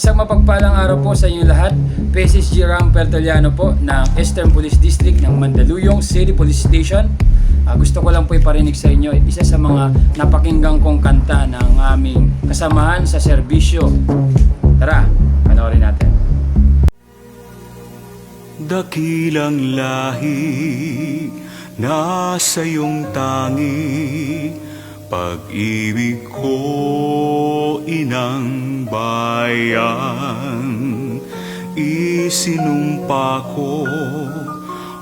Isang mapagpalang araw po sa inyo lahat. Pesis Giram Pertoliano po ng Eastern Police District ng Mandaluyong City Police Station. Ah, gusto ko lang po iparinig sa inyo isa sa mga napakinggang kong kanta ng aming kasamahan sa serbisyo. Tara, panoorin natin. Dakilang lahi nasa iyong tangi Pag-ibig ko bayan Isinumpa ko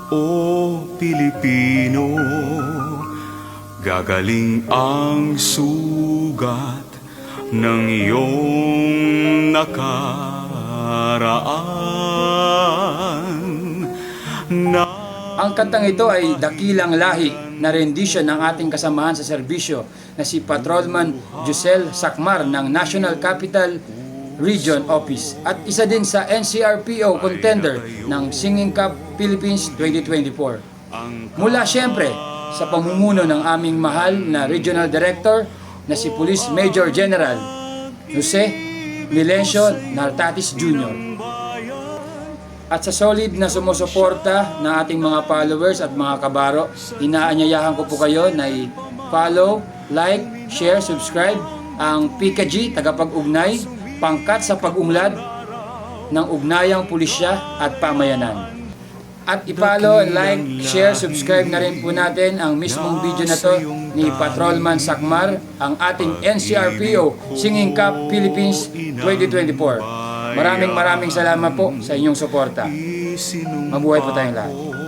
o Pilipino Gagaling ang sugat ng iyong nakaraan. Na Ang kantang ito ay dakilang lahi. Na rendition ng ating kasamahan sa serbisyo na si Patrolman Jusel Sakmar ng National Capital Region Office at isa din sa NCRPO contender ng Singing Cup Philippines 2024. Mula siyempre sa pamumuno ng aming mahal na Regional Director na si Police Major General Jose Milencio Nartatis Jr. At sa solid na sumusuporta ng ating mga followers at mga kabaro, inaanyayahan ko po kayo na i-follow, like, share, subscribe ang PKG, tagapag-ugnay, pangkat sa pag-unglad ng ugnayang pulisya at pamayanan. At i-follow, like, share, subscribe na rin po natin ang mismong video na to ni Patrolman Sakmar, ang ating NCRPO Singing Cup Philippines 2024. Maraming maraming salamat po sa inyong suporta. Mabuhay po tayong lahat.